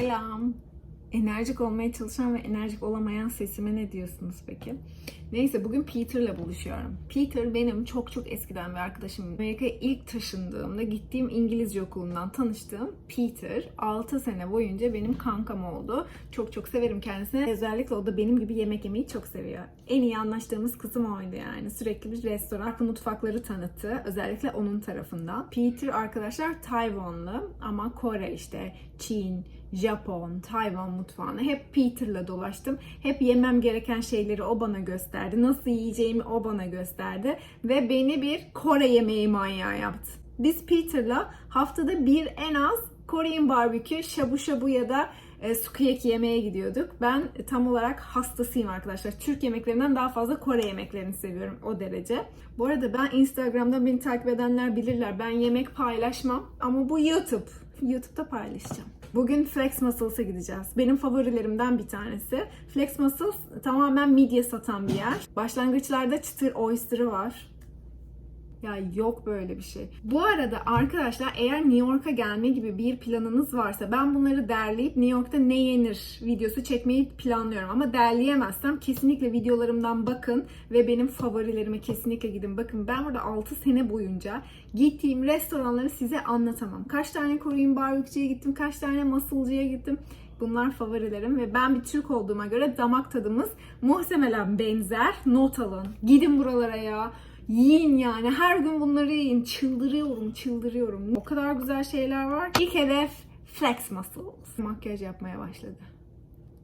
Selam. Enerjik olmaya çalışan ve enerjik olamayan sesime ne diyorsunuz peki? Neyse bugün Peter'la buluşuyorum. Peter benim çok çok eskiden bir arkadaşım. Amerika'ya ilk taşındığımda gittiğim İngilizce okulundan tanıştığım Peter 6 sene boyunca benim kankam oldu. Çok çok severim kendisini. Özellikle o da benim gibi yemek yemeyi çok seviyor. En iyi anlaştığımız kısım oydu yani. Sürekli bir restoran, farklı mutfakları tanıttı. Özellikle onun tarafından. Peter arkadaşlar Tayvanlı ama Kore işte Çin, Japon, Tayvan mutfağını hep Peter'la dolaştım. Hep yemem gereken şeyleri o bana gösterdi. Nasıl yiyeceğimi o bana gösterdi. Ve beni bir Kore yemeği manyağı yaptı. Biz Peter'la haftada bir en az Korean barbekü, shabu shabu ya da e, sukiyaki yemeğe gidiyorduk. Ben tam olarak hastasıyım arkadaşlar. Türk yemeklerinden daha fazla Kore yemeklerini seviyorum o derece. Bu arada ben Instagram'da beni takip edenler bilirler. Ben yemek paylaşmam ama bu YouTube. YouTube'da paylaşacağım. Bugün Flex Muscles'a gideceğiz. Benim favorilerimden bir tanesi. Flex Muscles tamamen midye satan bir yer. Başlangıçlarda çıtır oyster'ı var. Ya yok böyle bir şey. Bu arada arkadaşlar eğer New York'a gelme gibi bir planınız varsa ben bunları derleyip New York'ta ne yenir videosu çekmeyi planlıyorum. Ama derleyemezsem kesinlikle videolarımdan bakın ve benim favorilerime kesinlikle gidin. Bakın ben burada 6 sene boyunca gittiğim restoranları size anlatamam. Kaç tane Korean barbekücüye gittim, kaç tane muscle'cıya gittim. Bunlar favorilerim ve ben bir Türk olduğuma göre damak tadımız muhtemelen benzer. Not alın. Gidin buralara ya. Yiyin yani. Her gün bunları yiyin. Çıldırıyorum, çıldırıyorum. O kadar güzel şeyler var. İlk hedef Flex Muscles. Makyaj yapmaya başladı.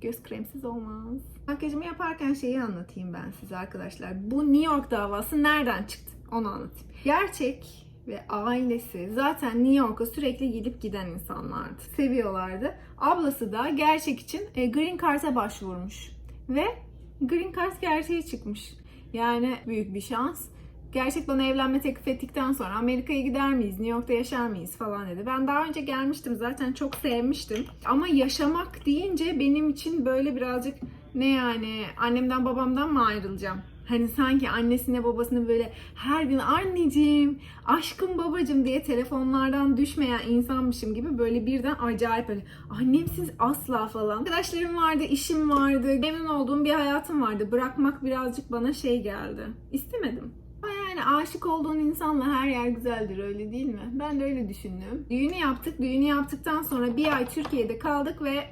Göz kremsiz olmaz. Makyajımı yaparken şeyi anlatayım ben size arkadaşlar. Bu New York davası nereden çıktı? Onu anlatayım. Gerçek ve ailesi zaten New York'a sürekli gidip giden insanlardı. Seviyorlardı. Ablası da gerçek için e, Green Card'a başvurmuş. Ve Green Card gerçeği çıkmış. Yani büyük bir şans. Gerçek bana evlenme teklif ettikten sonra Amerika'ya gider miyiz, New York'ta yaşar mıyız falan dedi. Ben daha önce gelmiştim zaten çok sevmiştim. Ama yaşamak deyince benim için böyle birazcık ne yani annemden babamdan mı ayrılacağım? Hani sanki annesine babasına böyle her gün anneciğim, aşkım babacım diye telefonlardan düşmeyen insanmışım gibi böyle birden acayip böyle annemsiz asla falan. Arkadaşlarım vardı, işim vardı, memnun olduğum bir hayatım vardı. Bırakmak birazcık bana şey geldi. İstemedim. Yani aşık olduğun insanla her yer güzeldir öyle değil mi? Ben de öyle düşündüm. Düğünü yaptık. Düğünü yaptıktan sonra bir ay Türkiye'de kaldık ve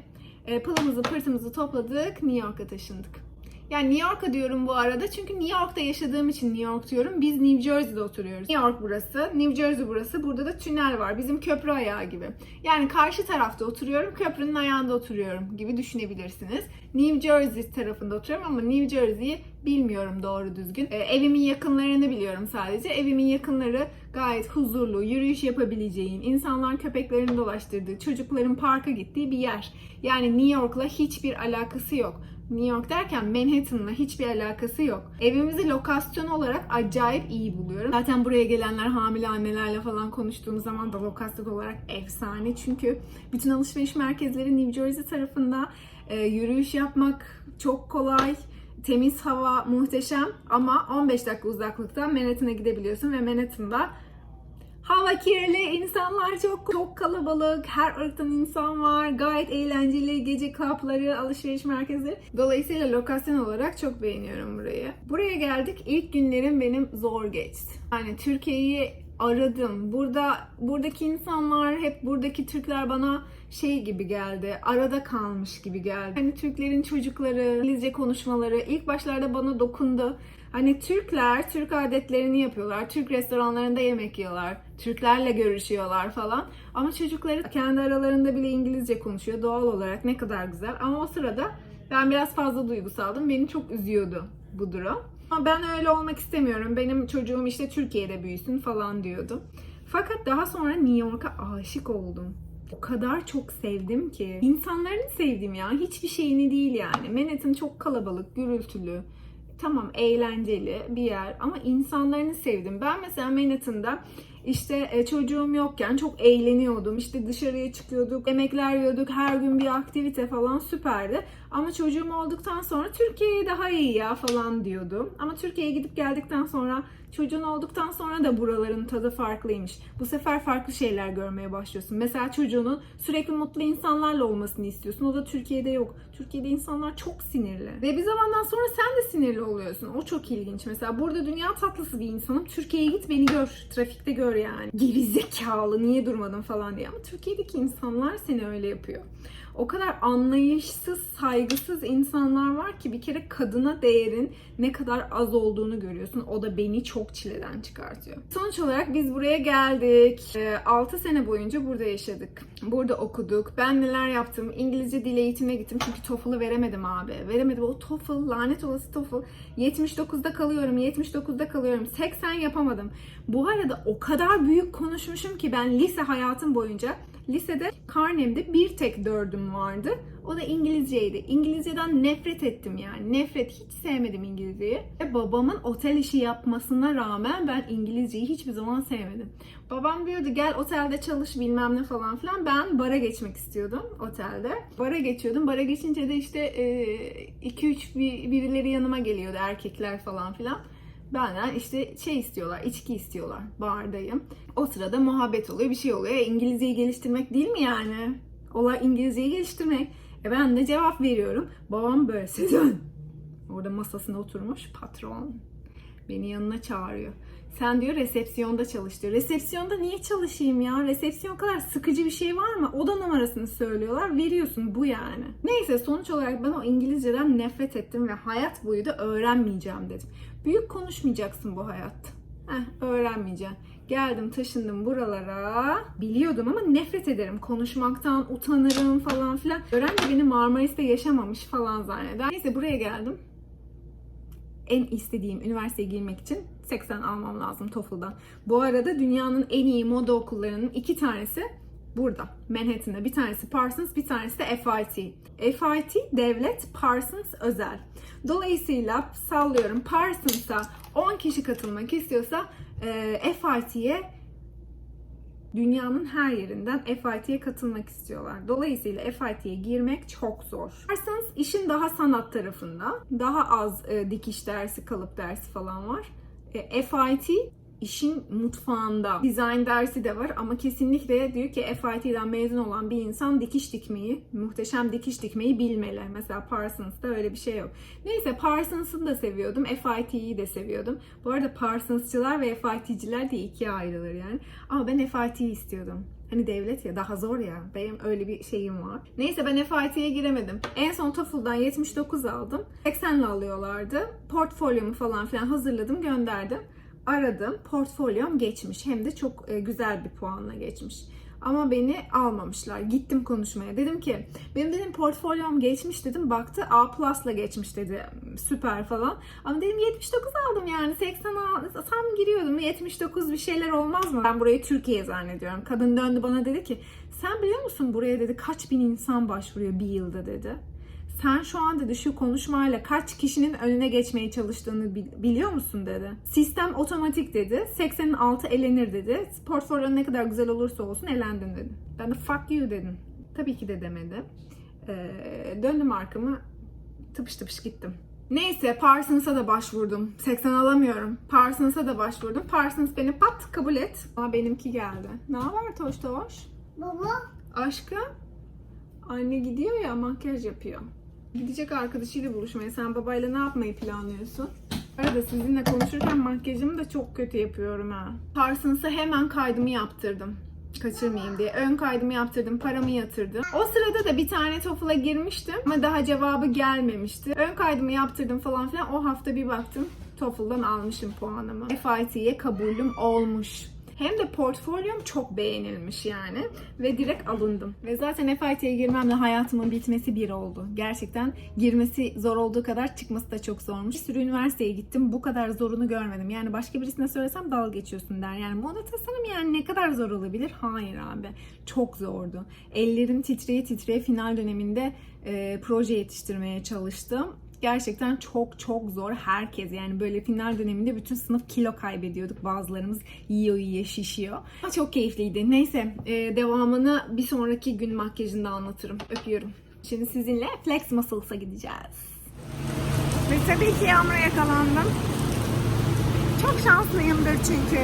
e, pılımızı pırtımızı topladık. New York'a taşındık. Yani New York'a diyorum bu arada çünkü New York'ta yaşadığım için New York diyorum. Biz New Jersey'de oturuyoruz. New York burası, New Jersey burası. Burada da tünel var. Bizim köprü ayağı gibi. Yani karşı tarafta oturuyorum, köprünün ayağında oturuyorum gibi düşünebilirsiniz. New Jersey tarafında oturuyorum ama New Jersey'yi bilmiyorum doğru düzgün. Ee, evimin yakınlarını biliyorum sadece. Evimin yakınları gayet huzurlu, yürüyüş yapabileceğin, insanlar köpeklerini dolaştırdığı, çocukların parka gittiği bir yer. Yani New York'la hiçbir alakası yok. New York derken Manhattan'la hiçbir alakası yok. Evimizi lokasyon olarak acayip iyi buluyorum. Zaten buraya gelenler hamile annelerle falan konuştuğumuz zaman da lokasyon olarak efsane. Çünkü bütün alışveriş merkezleri New Jersey tarafında e, yürüyüş yapmak çok kolay. Temiz hava muhteşem ama 15 dakika uzaklıkta Manhattan'a gidebiliyorsun ve Manhattan'da Hava kirli, insanlar çok çok kalabalık, her ırktan insan var, gayet eğlenceli gece klapları, alışveriş merkezleri. Dolayısıyla lokasyon olarak çok beğeniyorum burayı. Buraya geldik, ilk günlerim benim zor geçti. Yani Türkiye'yi aradım. Burada buradaki insanlar hep buradaki Türkler bana şey gibi geldi. Arada kalmış gibi geldi. Hani Türklerin çocukları, İngilizce konuşmaları ilk başlarda bana dokundu. Hani Türkler Türk adetlerini yapıyorlar. Türk restoranlarında yemek yiyorlar. Türklerle görüşüyorlar falan. Ama çocukları kendi aralarında bile İngilizce konuşuyor. Doğal olarak ne kadar güzel. Ama o sırada ben biraz fazla duygusaldım. Beni çok üzüyordu bu durum. Ama ben öyle olmak istemiyorum. Benim çocuğum işte Türkiye'de büyüsün falan diyordu. Fakat daha sonra New York'a aşık oldum. O kadar çok sevdim ki. İnsanlarını sevdim ya. Hiçbir şeyini değil yani. Manhattan çok kalabalık, gürültülü. Tamam eğlenceli bir yer ama insanlarını sevdim. Ben mesela Manhattan'da işte e, çocuğum yokken çok eğleniyordum. İşte dışarıya çıkıyorduk, yemekler yiyorduk, her gün bir aktivite falan süperdi. Ama çocuğum olduktan sonra Türkiye'ye daha iyi ya falan diyordum. Ama Türkiye'ye gidip geldikten sonra Çocuğun olduktan sonra da buraların tadı farklıymış. Bu sefer farklı şeyler görmeye başlıyorsun. Mesela çocuğunun sürekli mutlu insanlarla olmasını istiyorsun. O da Türkiye'de yok. Türkiye'de insanlar çok sinirli. Ve bir zamandan sonra sen de sinirli oluyorsun. O çok ilginç. Mesela burada dünya tatlısı bir insanım. Türkiye'ye git beni gör. Trafikte gör yani. Geri zekalı niye durmadın falan diye. Ama Türkiye'deki insanlar seni öyle yapıyor. O kadar anlayışsız, saygısız insanlar var ki bir kere kadına değerin ne kadar az olduğunu görüyorsun. O da beni çok çileden çıkartıyor. Sonuç olarak biz buraya geldik. 6 sene boyunca burada yaşadık. Burada okuduk. Ben neler yaptım? İngilizce dil eğitimine gittim çünkü TOEFL'ı veremedim abi. Veremedim. O TOEFL, lanet olası TOEFL. 79'da kalıyorum, 79'da kalıyorum. 80 yapamadım. Bu arada o kadar büyük konuşmuşum ki ben lise hayatım boyunca Lisede karnemde bir tek dördüm vardı. O da İngilizceydi. İngilizceden nefret ettim yani. Nefret. Hiç sevmedim İngilizceyi. Ve babamın otel işi yapmasına rağmen ben İngilizceyi hiçbir zaman sevmedim. Babam diyordu gel otelde çalış bilmem ne falan filan. Ben bara geçmek istiyordum otelde. Bara geçiyordum. Bara geçince de işte 2-3 birileri yanıma geliyordu erkekler falan filan. Benden işte şey istiyorlar, içki istiyorlar. Bardayım. O sırada muhabbet oluyor, bir şey oluyor. E, İngilizceyi geliştirmek değil mi yani? Olay İngilizceyi geliştirmek. E ben de cevap veriyorum. Babam böyle Sezen. Orada masasına oturmuş patron. Beni yanına çağırıyor. Sen diyor resepsiyonda çalış. Resepsiyonda niye çalışayım ya? Resepsiyon kadar sıkıcı bir şey var mı? Oda numarasını söylüyorlar. Veriyorsun bu yani. Neyse sonuç olarak ben o İngilizceden nefret ettim ve hayat boyu da öğrenmeyeceğim dedim. Büyük konuşmayacaksın bu hayat. Heh, öğrenmeyeceğim. Geldim taşındım buralara. Biliyordum ama nefret ederim. Konuşmaktan utanırım falan filan. Öğrenci beni Marmaris'te yaşamamış falan zanneder. Neyse buraya geldim. En istediğim üniversiteye girmek için 80 almam lazım TOEFL'dan. Bu arada dünyanın en iyi moda okullarının iki tanesi burada. Manhattan'da. Bir tanesi Parsons, bir tanesi de FIT. FIT devlet, Parsons özel. Dolayısıyla sallıyorum Parsons'a 10 kişi katılmak istiyorsa e, FIT'ye dünyanın her yerinden FIT'ye katılmak istiyorlar. Dolayısıyla FIT'ye girmek çok zor. Parsons işin daha sanat tarafında. Daha az e, dikiş dersi, kalıp dersi falan var. E, FIT işin mutfağında. Design dersi de var ama kesinlikle diyor ki FIT'den mezun olan bir insan dikiş dikmeyi, muhteşem dikiş dikmeyi bilmeli. Mesela Parsons'ta öyle bir şey yok. Neyse Parsons'ı da seviyordum. FIT'yi de seviyordum. Bu arada Parsons'çılar ve FIT'ciler diye ikiye ayrılır yani. Ama ben FIT'yi istiyordum. Hani devlet ya daha zor ya. Benim öyle bir şeyim var. Neyse ben FIT'ye giremedim. En son TOEFL'dan 79 aldım. 80'le alıyorlardı. Portfolyomu falan filan hazırladım gönderdim aradım. Portfolyom geçmiş. Hem de çok e, güzel bir puanla geçmiş. Ama beni almamışlar. Gittim konuşmaya. Dedim ki benim dedim portfolyom geçmiş dedim. Baktı A plus'la geçmiş dedi. Süper falan. Ama dedim 79 aldım yani. 80 tam giriyordum. 79 bir şeyler olmaz mı? Ben burayı Türkiye zannediyorum. Kadın döndü bana dedi ki sen biliyor musun buraya dedi kaç bin insan başvuruyor bir yılda dedi sen şu an dedi şu konuşmayla kaç kişinin önüne geçmeye çalıştığını biliyor musun dedi. Sistem otomatik dedi. 86 elenir dedi. Portfolyo ne kadar güzel olursa olsun elendin dedi. Ben de fuck you dedim. Tabii ki de demedi. Ee, döndüm arkamı tıpış tıpış gittim. Neyse Parsons'a da başvurdum. 80 alamıyorum. Parsons'a da başvurdum. Parsons beni pat kabul et. Ama benimki geldi. Ne haber Toş Toş? Baba. Aşkım. Anne gidiyor ya makyaj yapıyor. Gidecek arkadaşıyla buluşmaya. Sen babayla ne yapmayı planlıyorsun? Arada sizinle konuşurken makyajımı da çok kötü yapıyorum ha. Parsons'a hemen kaydımı yaptırdım. Kaçırmayayım diye. Ön kaydımı yaptırdım, paramı yatırdım. O sırada da bir tane TOEFL'a girmiştim ama daha cevabı gelmemişti. Ön kaydımı yaptırdım falan filan. O hafta bir baktım TOEFL'dan almışım puanımı. FIT'ye kabulüm olmuş. Hem de portfolyom çok beğenilmiş yani. Ve direkt alındım. Ve zaten FIT'ye girmemle hayatımın bitmesi bir oldu. Gerçekten girmesi zor olduğu kadar çıkması da çok zormuş. Bir sürü üniversiteye gittim. Bu kadar zorunu görmedim. Yani başka birisine söylesem dalga geçiyorsun der. Yani moda tasarım yani ne kadar zor olabilir? Hayır abi. Çok zordu. Ellerim titreye titreye final döneminde e, proje yetiştirmeye çalıştım gerçekten çok çok zor herkes. Yani böyle final döneminde bütün sınıf kilo kaybediyorduk. Bazılarımız yiyor yiyor şişiyor. Ama çok keyifliydi. Neyse e, devamını bir sonraki gün makyajında anlatırım. Öpüyorum. Şimdi sizinle Flex Muscles'a gideceğiz. Ve tabii ki yağmura yakalandım. Çok şanslıyımdır çünkü.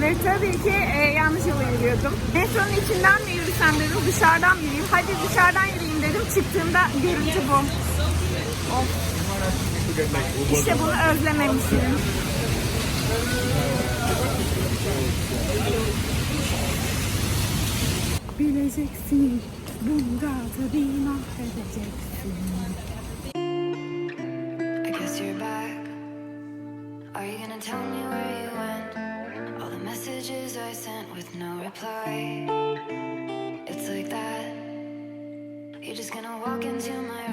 Ve tabii ki e, yanlış yola yürüyordum. Metronun içinden mi yürüsem dedim, dışarıdan mı yürüyeyim? Hadi dışarıdan yürüyeyim dedim. Çıktığımda görüntü bu. Of. I guess you're back. Are you gonna tell me where you went? All the messages I sent with no reply. It's like that. You're just gonna walk into my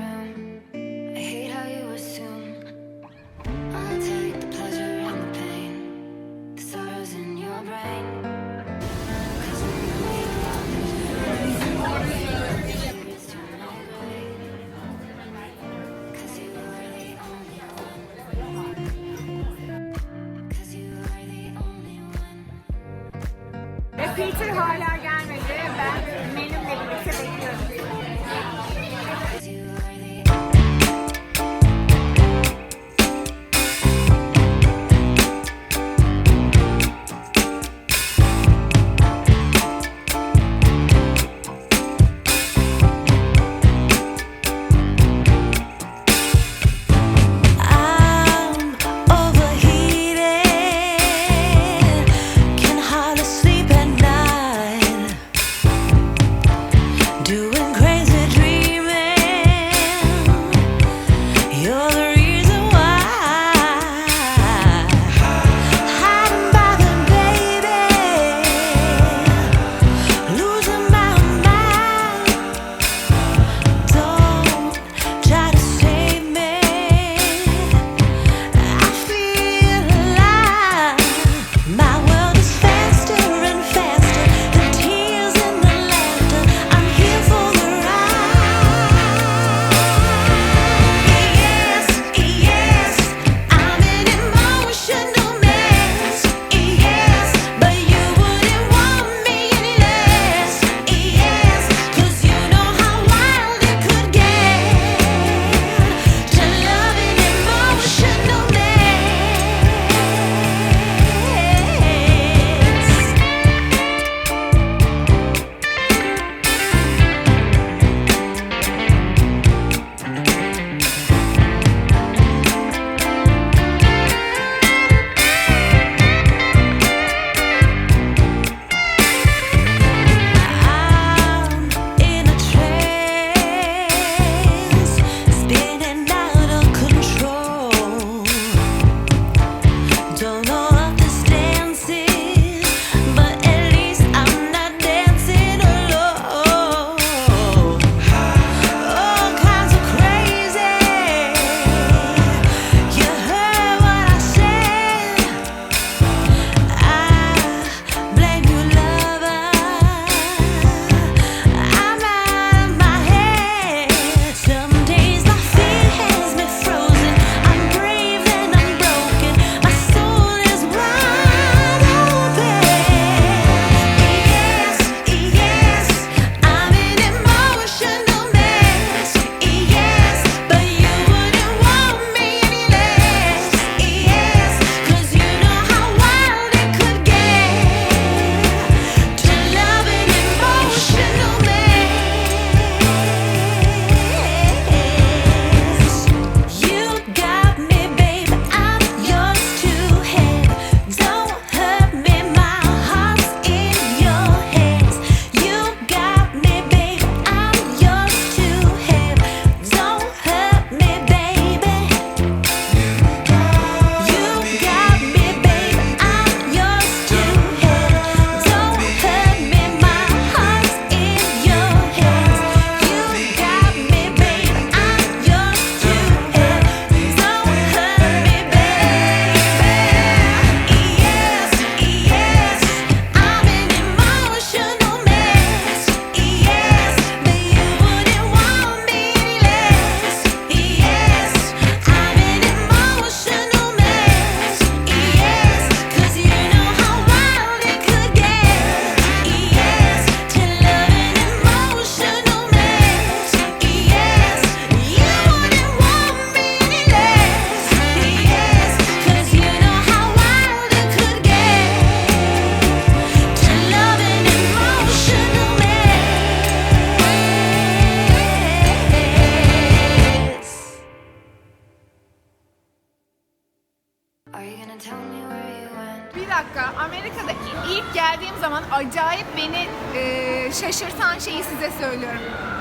şeyi size söylüyorum.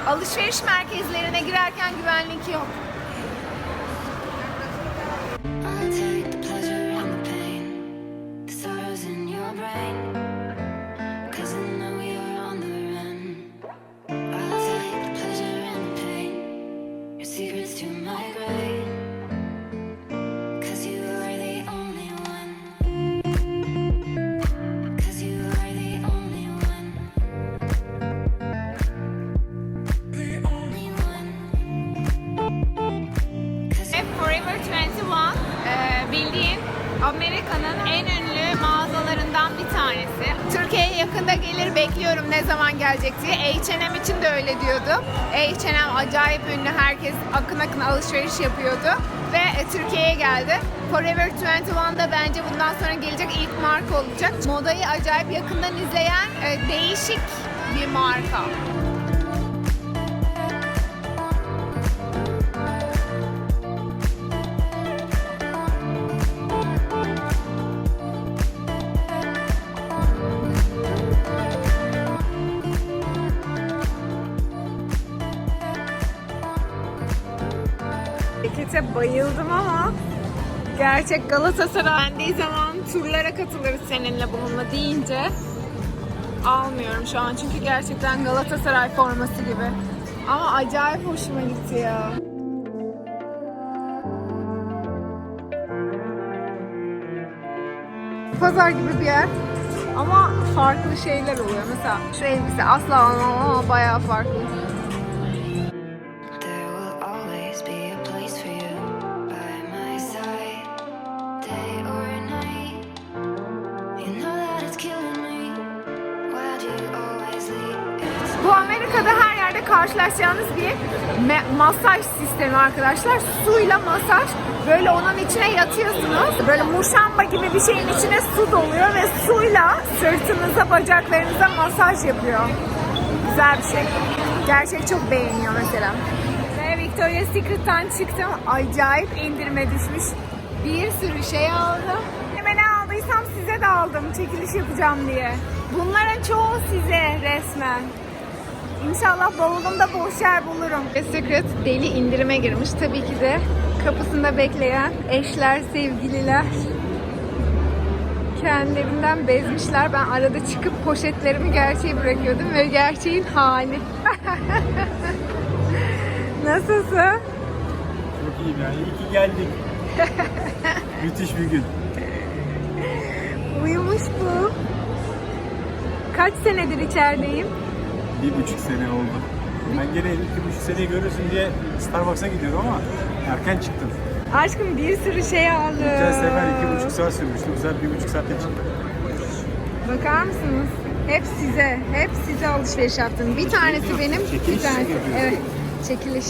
Alışveriş merkezlerine girerken güvenlik yok. I'll take öyle diyordu. H&M acayip ünlü herkes akın akın alışveriş yapıyordu. Ve e, Türkiye'ye geldi. Forever 21 da bence bundan sonra gelecek ilk marka olacak. Modayı acayip yakından izleyen e, değişik bir marka. Bayıldım ama gerçek Galatasaray dendiği zaman turlara katılırız seninle bununla deyince almıyorum şu an çünkü gerçekten Galatasaray forması gibi. Ama acayip hoşuma gitti ya. Pazar gibi bir yer ama farklı şeyler oluyor. Mesela şu elbise asla almam ama bayağı farklı. Bu Amerika'da her yerde karşılaşacağınız bir masaj sistemi arkadaşlar. Suyla masaj. Böyle onun içine yatıyorsunuz. Böyle muşamba gibi bir şeyin içine su doluyor ve suyla sırtınıza, bacaklarınıza masaj yapıyor. Güzel bir şey. Gerçek çok beğeniyor mesela. Ve Victoria's Secret'tan çıktım. Acayip indirime düşmüş. Bir sürü şey aldım. Hemen aldıysam size de aldım. Çekiliş yapacağım diye. Bunların çoğu size resmen. İnşallah bavulumda boş yer bulurum. Secret deli indirime girmiş. Tabii ki de kapısında bekleyen eşler, sevgililer kendilerinden bezmişler. Ben arada çıkıp poşetlerimi gerçeği bırakıyordum ve gerçeğin hali. Nasılsın? Çok iyiyim yani. İyi ki geldik. Müthiş bir gün. Uyumuş bu. Kaç senedir içerideyim? Bir buçuk sene oldu. Ben gene iki buçuk seneyi görürsün diye Starbucks'a gidiyordum ama erken çıktım. Aşkım bir sürü şey aldım. Geçen sefer iki buçuk saat sürmüştü. Bu sefer bir buçuk saatte çıktım. Bakar mısınız? Hep size, hep size alışveriş yaptım. Bir tanesi benim, bir tanesi. Evet, çekiliş.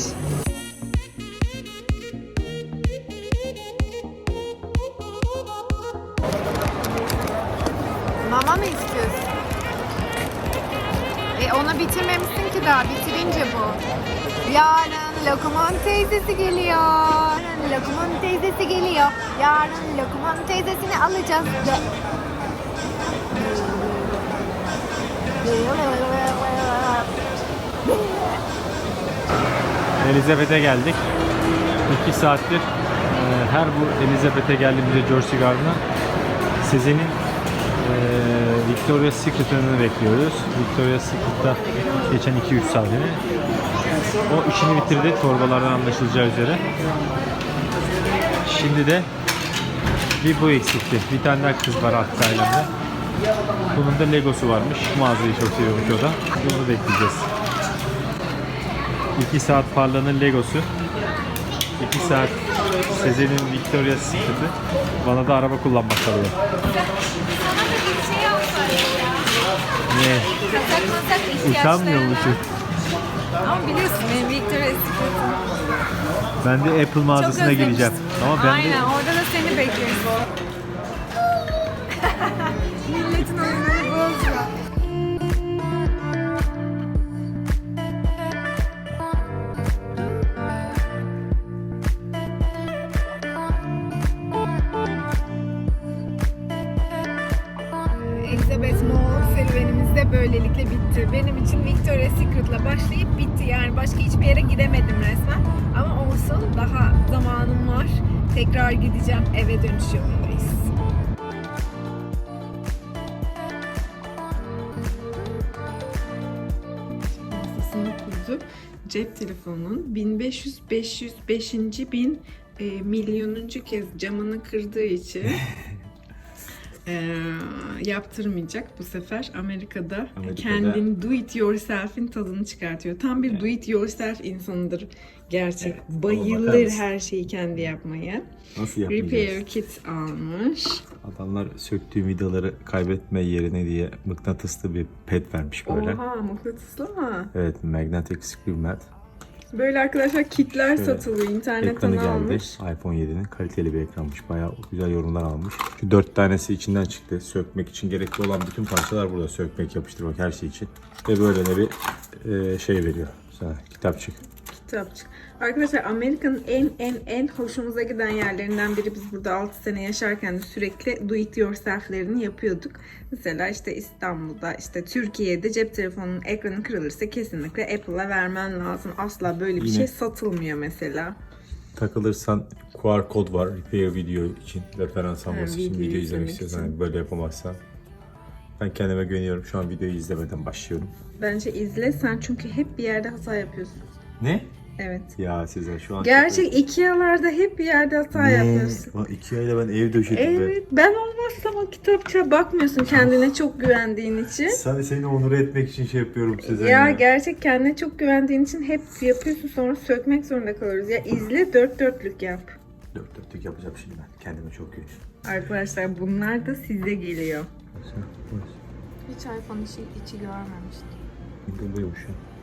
Mama mı istiyorsun? E onu bitirmemişsin ki daha, bitirince bu. Yarın Lokumon teyzesi geliyor. Yarın Lokumon teyzesi geliyor. Yarın Lokumon teyzesini alacağız. Elizabeth'e geldik. İki saattir e, her bu Elizabeth'e geldiğimizde George Garden'a Sezen'in e, Victoria's Secret'ını bekliyoruz. Victoria's Secret'ta geçen 2-3 saatini. O işini bitirdi torbalardan anlaşılacağı üzere. Şimdi de bir bu eksikti. Bir tane daha kız var arka ailemde. Bunun da Legosu varmış. Mağazayı çok seviyormuş o da. Bunu bekleyeceğiz. 2 saat Parla'nın Legosu. 2 saat Sezen'in Victoria's Secret'ı. Bana da araba kullanmak kalıyor. Sana da bir şey alsaydım ya. Ne? Kasak masak ihtiyaçlarına. Musun? Ama biliyorsun benim Victoria's Secret'ım. Ben de Apple mağazasına gireceğim. Ama ben Aynen de orada da seni bekliyoruz. Elizabeth Mall serüvenimiz ve böylelikle bitti. Benim için Victoria's Secret'la başlayıp bitti. Yani başka hiçbir yere gidemedim resmen. Ama olsun daha zamanım var. Tekrar gideceğim. Eve dönüş yolundayız. Cep telefonunun 1500 505. bin e, milyonuncu kez camını kırdığı için e, yaptırmayacak bu sefer Amerika'da, Amerika'da- kendin do it yourself'in tadını çıkartıyor. Tam bir do it yourself insanıdır gerçek. Evet, Bayılır her şeyi kendi yapmaya. Nasıl Repair kit almış. Adamlar söktüğü vidaları kaybetme yerine diye mıknatıslı bir pet vermiş böyle. Oha mıknatıslı mı? Evet, magnetic screw mat. Böyle arkadaşlar kitler Şöyle satılıyor. İnternetten Ekranı geldi. almış. iPhone 7'nin kaliteli bir ekranmış. Bayağı güzel yorumlar almış. Şu dört tanesi içinden çıktı. Sökmek için gerekli olan bütün parçalar burada. Sökmek, yapıştırmak her şey için. Ve böyle de bir e, şey veriyor. Sana kitapçık. Kitapçık. Arkadaşlar Amerika'nın en en en hoşumuza giden yerlerinden biri biz burada 6 sene yaşarken de sürekli do it yourself'lerini yapıyorduk. Mesela işte İstanbul'da işte Türkiye'de cep telefonunun ekranı kırılırsa kesinlikle Apple'a vermen lazım. Asla böyle bir Yine- şey satılmıyor mesela. Takılırsan QR kod var. Repair video için referans alması için video video izlemek istiyorsan yani böyle yapamazsan. Ben kendime güveniyorum. Şu an videoyu izlemeden başlıyorum. Bence izle sen çünkü hep bir yerde hata yapıyorsun. Ne? Evet. Ya size şu an... Gerçek Ikea'larda hep bir yerde hata yapıyorsun. Bak iki ayda ben ev döşedim be. Evet, ben olmazsam o kitapçığa bakmıyorsun kendine çok güvendiğin için. Sen seni onur etmek için şey yapıyorum size. Ya gerçek kendine çok güvendiğin için hep yapıyorsun sonra sökmek zorunda kalıyoruz. Ya izle dört dörtlük yap. Dört dörtlük yapacağım şimdi ben. Kendime çok güveniyorum. Arkadaşlar bunlar da size geliyor. Hiç iPhone içi, içi görmemiştim. Buymuş ya.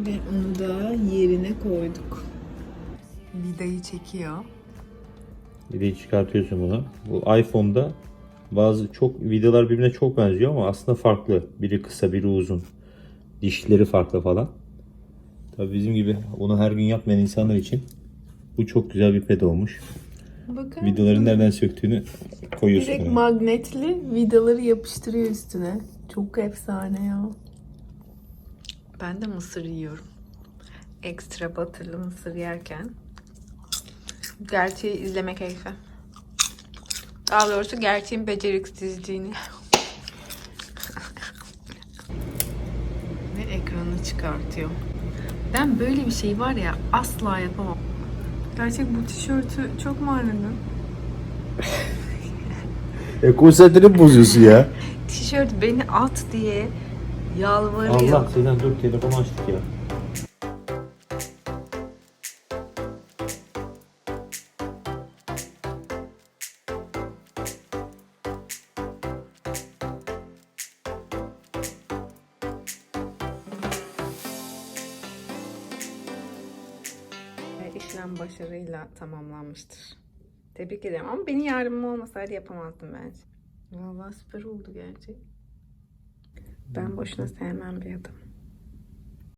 Ve onu da yerine koyduk. Vidayı çekiyor. Videoyu çıkartıyorsun bunu. Bu iPhone'da bazı çok videolar birbirine çok benziyor ama aslında farklı. Biri kısa, biri uzun. Dişleri farklı falan. Tabii bizim gibi onu her gün yapmayan insanlar için bu çok güzel bir ped olmuş. Bakın. Videoların nereden söktüğünü koyuyorsun. Direkt oraya. magnetli vidaları yapıştırıyor üstüne. Çok efsane ya. Ben de mısır yiyorum. Ekstra batırlı mısır yerken. Gerçeği izleme keyfi. Daha doğrusu gerçeğin beceriksizliğini. Ve ekranı çıkartıyor. Ben böyle bir şey var ya asla yapamam. Gerçek bu tişörtü çok mu aradın? E konsentrini bozuyorsun ya. Tişört beni at diye yalvarıyor. Allah Sezen dur telefonu açtık ya. İşlem başarıyla tamamlanmıştır. Tebrik ederim ama beni yardımım olmasaydı yapamazdım bence. Vallahi süper oldu gerçek. Ben boşuna sevmem bir adam.